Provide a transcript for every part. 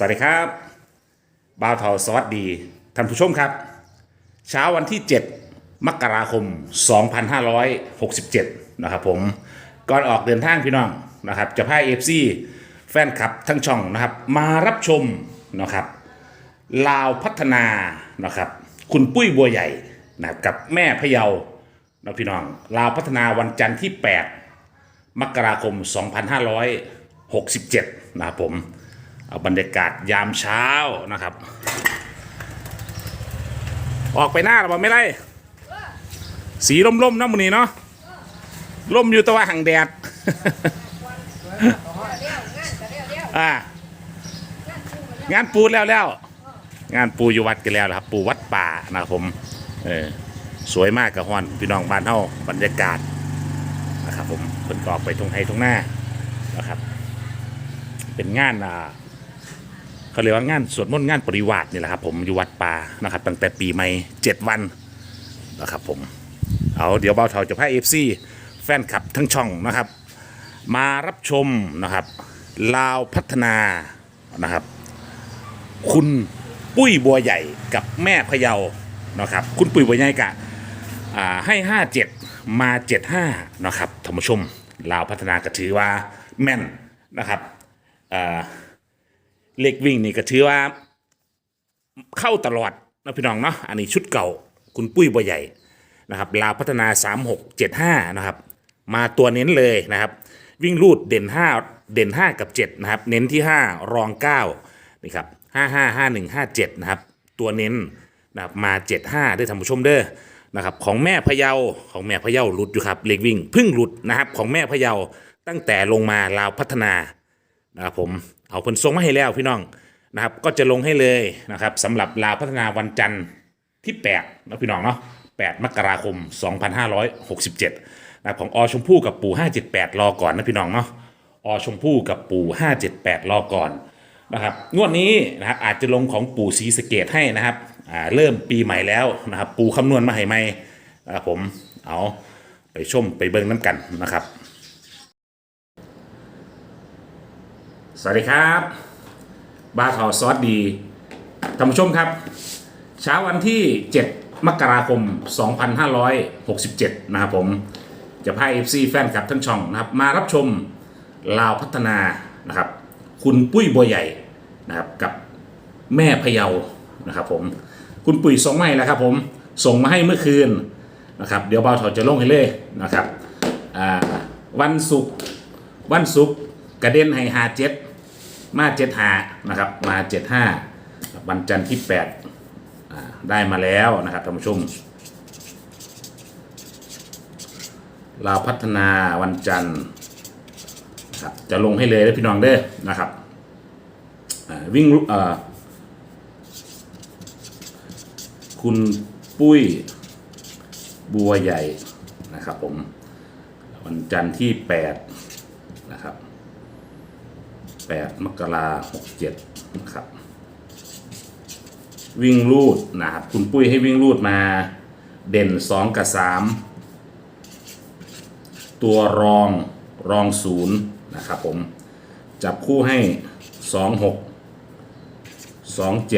สวัสดีครับบ่าวเทาสวัสดีท่านผู้ชมครับ เช้าวันที่ 7 มกราคม 2567 นะครับผมก่อนออกเดินทางพี่น้องนะครับจะพาเอฟซีแฟนคลับทั้งช่องนะครับ มารับชมนะครับลาวพัฒนานะครับคุณปุ้ยบัวใหญ่นะครับกับแม่พะเยานะพี่น้องลาวพัฒนาวันจันทร์ที่ 8 มกราคม 2567 นะครับผม เอาบรรยากาศยามเช้านะครับ ออกไปหน้าหรือเปล่าไม่ไรสีร่มๆนะมันนี้เนาะร่มอยู่ตะวันห่างแดดอ่างานปูแล้วแล้วงานปูอยู่วัดกันแล้วนะครับ ปูวัดป่านะครับผมเออสวยมากกับฮอนพี่น้องบ้านเฮาบรรยากาศนะครับ ผมเพิ่นก็ออกไปทงไฮทงหน้านะครับ เป็นงานอ่า เขาเรียกว่างานสวดมนต์งานปริวาสนี่แหละครับผมอยู่วัดป่านะครับตั้งแต่ปีใหม่เจ็ดวันนะครับผมเอาเดี๋ยวเบาเทาจะพาเอฟซีแฟนคลับทั้งช่องนะครับ มารับชมนะครับลาวพัฒนานะครับ คุณปุ้ยบัวใหญ่กับแม่พะเยานะครับ คุณปุ้ยบัวใหญ่กะอ่าให้57มา75นะครับท่านผู้ชมลาวพัฒนาก็ถือว่าแม่นนะครับอ่า เลขวิ่งนี่ก็ถือว่า เข้าตลอดนะพี่น้องเนาะอันนี้ชุดเก่าคุณปุ้ยบัวใหญ่นะครับลาวพัฒนา 3675 นะครับ มาตัวเน้นเลยนะครับ วิ่งรูดเด่น 5 เด่น 5 กับ 7 นะครับ เน้นที่ 5 รอง 9 นี่ครับ 5 5 5 1 5 7 นะครับ ตัวเน้นนะครับมา 75 ได้ท่านผู้ชมเด้อนะครับของแม่พะเยาของแม่พะเยาหลุดอยู่ครับเลขวิ่งพึ่งหลุดนะครับของแม่พะเยาตั้งแต่ลงมาลาวพัฒนานะครับผม เอาผลทรงมาให้แล้วพี่น้องนะครับ ก็จะลงให้เลยนะครับสำหรับลาวพัฒนาวันจันทร์ที่8นะพี่น้องเนาะ8มกราคม 2567นะครับของอชมพู่กับปู่ 578 รอก่อนนะพี่น้องเนาะอชมพู่กับปู่ 578 รอก่อนนะครับงวดนี้นะครับอาจจะลงของปู่ศรีสเกดให้นะครับอ่าเริ่มปีใหม่แล้วนะครับ ปู่คำนวณมาให้ใหม่นะครับผมเอาไปชมไปเบิ่งน้ำกันนะครับ สวัสดีครับบาทอซอสดีท่านผู้ชมครับ เช้าวันที่ 7 มกราคม 2567 นะครับผม จะพา FC แฟนคลับทั้งช่องนะครับ มารับชมลาวพัฒนานะครับ คุณปุ้ยบัวใหญ่นะครับ กับแม่พะเยานะครับผม คุณปุ๋ยส่งมาให้แล้วครับผม ส่งมาให้เมื่อคืนนะครับ เดี๋ยวเบาเถาจะลงให้เลยนะครับวันศุกร์วันศุกร์กระเด็นให้หาเจ็ด มาเจ็ดหานะครับมาเจ็ดห้าวันจันทร์ที่แปดได้มาแล้วนะครับท่านผู้ชมลาวพัฒนาวันจันทร์นะครับจะลงให้เลยนะพี่น้องเด้อนะครับวิ่งคุณปุ้ยบัวใหญ่นะครับผมวันจันทร์ที่ 8 นะครับ 8 มกราหกเจ็ดนะครับ วิ่งรูดนะครับคุณปุ้ยให้วิ่งรูดมาเด่น 2 กับ 3 ตัวรองรองศูนย์นะครับผม จับคู่ให้ 2 6 2 7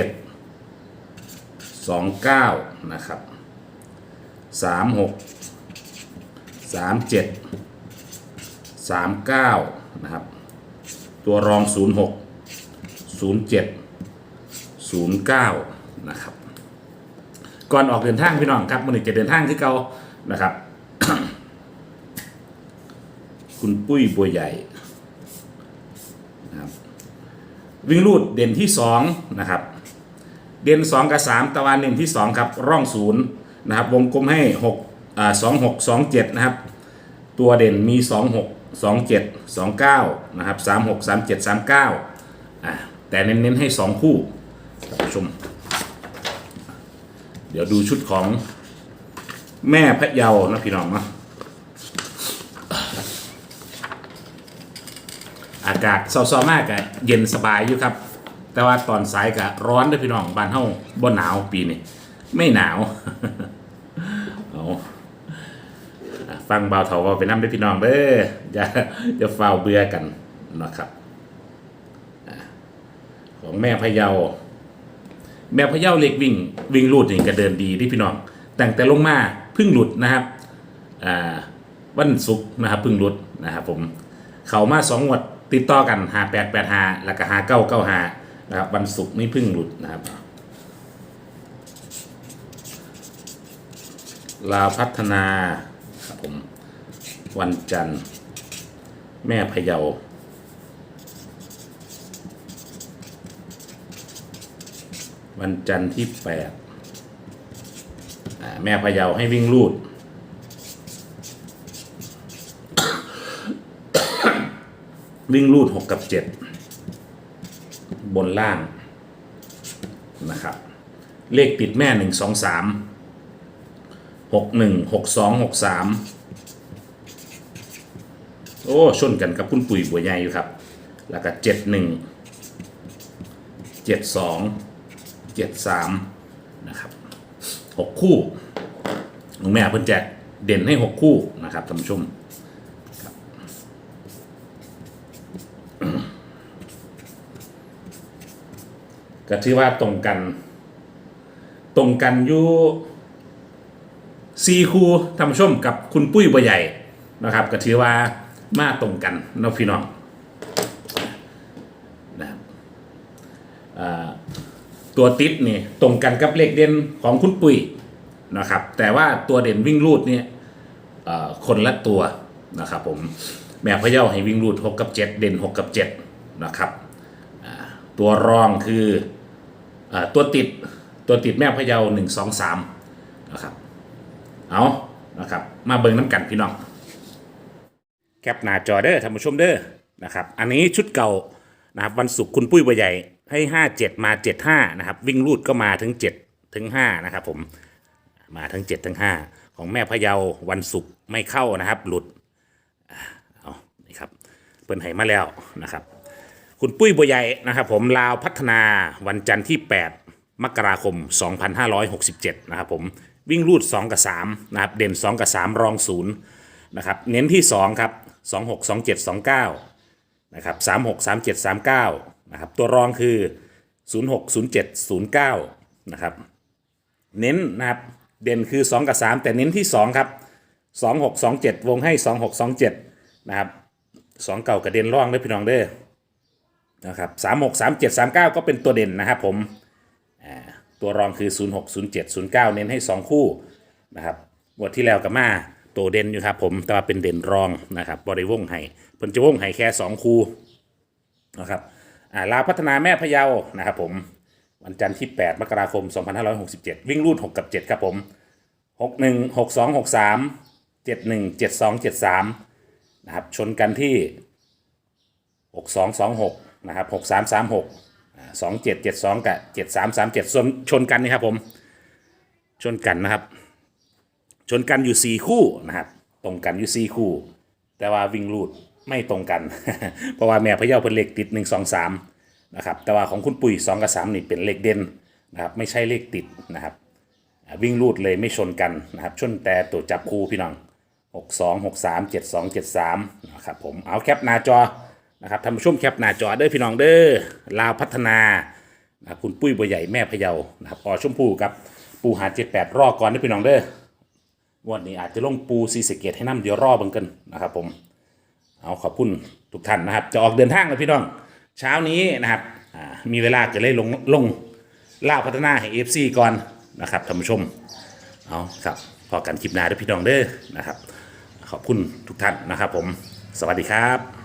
2 9 นะครับ 3 6 3 7 3 9 นะครับ ตัวรอง 0 6 0 7 0 9 นะครับ ก่อนออกเดินทางพี่น้องครับมันจะเดินทางที่เก่านะครับ คุณปุ้ยบัวใหญ่นะครับวิ่งรูดเด่นที่สองนะครับ เด่นสองกับสามตะวันหนึ่งที่สองครับ ร่องศูนย์นะครับ วงกลมให้หกอ่าสองหกสองเจ็ดนะครับ ตัวเด่นมีส องหกสองเจ็ดสองเก้านะครับสามหกสามเจ็ดสามเก้าอ่าแต่เน้นๆให้สองคู่ท่านผู้ชม เดี๋ยวดูชุดของแม่พะเยานะพี่น้องนะอากาศเศร้าๆมากอะเย็นสบายอยู่ครับ แต่ว่าตอนสายกะร้อนด้วยพี่น้องบ้านเฮาบ่หนาวปีนี้ไม่หนาว ฟังเบาเถาว้าไปน้ำเด้พี่น้องเด้ออย่าอย่าเฝ้าเบื่อกันนะครับของแม่พะเยา แม่พะเยาเล็กวิ่งวิ่งรูดนี่ก็เดินดีที่พี่น้อง แต่งแต่ลงมาพึ่งหลุดนะครับอ่าวันศุกร์นะครับพึ่งหลุดนะครับผมเขามาสองงวดติดต่อกันหาแปดแปดหาแล้วก็หาเก้าเก้าหานะครับวันศุกร์นี่พึ่งหลุดนะครับลาพัฒนา ครับผม วันจันทร์ แม่พะเยา วันจันทร์ที่แปดแม่พะเยาให้วิ่งลูด วิ่งลูดหกกับเจ็ดบนล่างนะครับ เลขติดแม่หนึ่งสองสาม หกหนึ่งหกสองหกสามโอ้ชนกันกับคุณปุ๋ยบัวใหญ่อยู่ครับ แล้วก็เจ็ดหนึ่งเจ็ดสองเจ็ดสามนะครับหกคู่หลวงแม่เพิ่นแจกเด่นให้หกคู่นะครับท่านผู้ชมครับก็ถือว่าตรงกัน ตรงกันอยู่ สี่คู่ท่านผู้ชมกับคุณปุ้ยบัวใหญ่นะครับ ก็ถือว่ามาตรงกันนะพี่น้องนะครับตัวติดนี่ตรงกันกับเลขเด่นของคุณปุ๋ยนะครับ แต่ว่าตัวเด่นวิ่งรูดเนี่ยคนละตัวนะครับผมแม่พะเยาให้วิ่งรูด 6 กับ 7 เด่น 6 กับ 7 นะครับตัวรองคืออตัวติดตัวติดแม่พะเยา1 2 3นะครับ เอานะครับ มาเบิ่งน้ำกันพี่น้อง แคปหน้าจอเด้อท่านผู้ชมเด้อนะครับ อันนี้ชุดเก่านะครับวันศุกร์คุณปุ้ยใบใหญ่ให้ 5 7 มา 7 5นะครับ วิ่งรูดก็มาถึง 7 ถึง 5 นะครับผม มาทั้ง7ถึง5 ของแม่พะเยาวันศุกร์ไม่เข้านะครับ หลุดเอานี่ครับเปิ้นให้มาแล้วนะครับ คุณปุ้ยบัวใหญ่นะครับ ผมลาวพัฒนาวันจันทร์ที่ 8 มกราคม 2567 นะครับผม วิ่งรูด 2 กับ3นะครับเด่น 2 กับ 3 รอง0นะครับเน้นที่ 2 ครับ 26 27 29นะครับ36 37 39นะครับตัวรองคือ 06 07 09นะครับเน้นนะครับเด่นคือ 2 กับ 3 แต่เน้นที่ 2 ครับ 26 27 วงให้ 26 27นะครับ2เก่ากับเด่นร่องด้พี่น้องเด้อนะครับสามหกสามเจ็ดสามเก้าก็เป็นตัวเด่นนะครับผมอ่า ตัวรองคือ 0 6 0 7 0 9 เน้นให้ 2 คู่นะครับงวดที่แล้วกับมาตัวเด่นอยู่ครับผมแต่ว่าเป็นเด่นรองนะครับบริวงให้เพิ่นจะวงให้แค่ 2 คู่นะครับอ่าลาพัฒนาแม่พะเยานะครับผมวันจันทร์ที่ 8 มกราคม 2567 วิ่งรูด 6 กับ 7 ครับผม 61 62 63 71 72 73นะครับชนกันที่หกสองสองหกนะครับหก สองเจ็ดเจ็ดสองกับเจ็ดสามสามเจ็ดชนชนกันนี่ครับผม ชนกันนะครับ ชนกันอยู่สี่คู่นะครับ ตรงกันอยู่สี่คู่ แต่ว่าวิ่งรูดไม่ตรงกัน เพราะว่าแม่พะเยาเป็นเลขติดหนึ่งสองสามนะครับ แต่ว่าของคุณปุ๋ยสองกับสามนี่เป็นเลขเด่นนะครับ ไม่ใช่เลขติดนะครับ วิ่งรูดเลยไม่ชนกันนะครับ ชนแต่ตัวจับคู่พี่น้องหกสองหกสามเจ็ดสองเจ็ดสามนะครับผม เอาแคปหน้าจอ นะครับท่านผู้ชมแคปหน้าจอเด้อพี่น้องเด้อลาวพัฒนานะค,คุณปุ้ยบัวใหญ่แม่พะเยานะครับอชมพูกับปูหาเจ็ดแปดรอก่อนเด้อพี่น้องเด้อวันนี้อาจจะลงปูซีสเกตให้น้ำเดี๋ยวรอเบังกันนะครับผมเอาขอบคุณทุกท่านนะครับ จะออกเดินทางแล้วพี่น้อง เช้านี้นะครับมีเวลาจะเลยลงลงลาวพัฒนาให้เอฟซีก่อนนะครับท่านผู้ชมเอาครับพอกันคลิปหน้าเด้วยพี่น้องเด้อนะครับ ขอบคุณทุกท่านนะครับผม สวัสดีครับ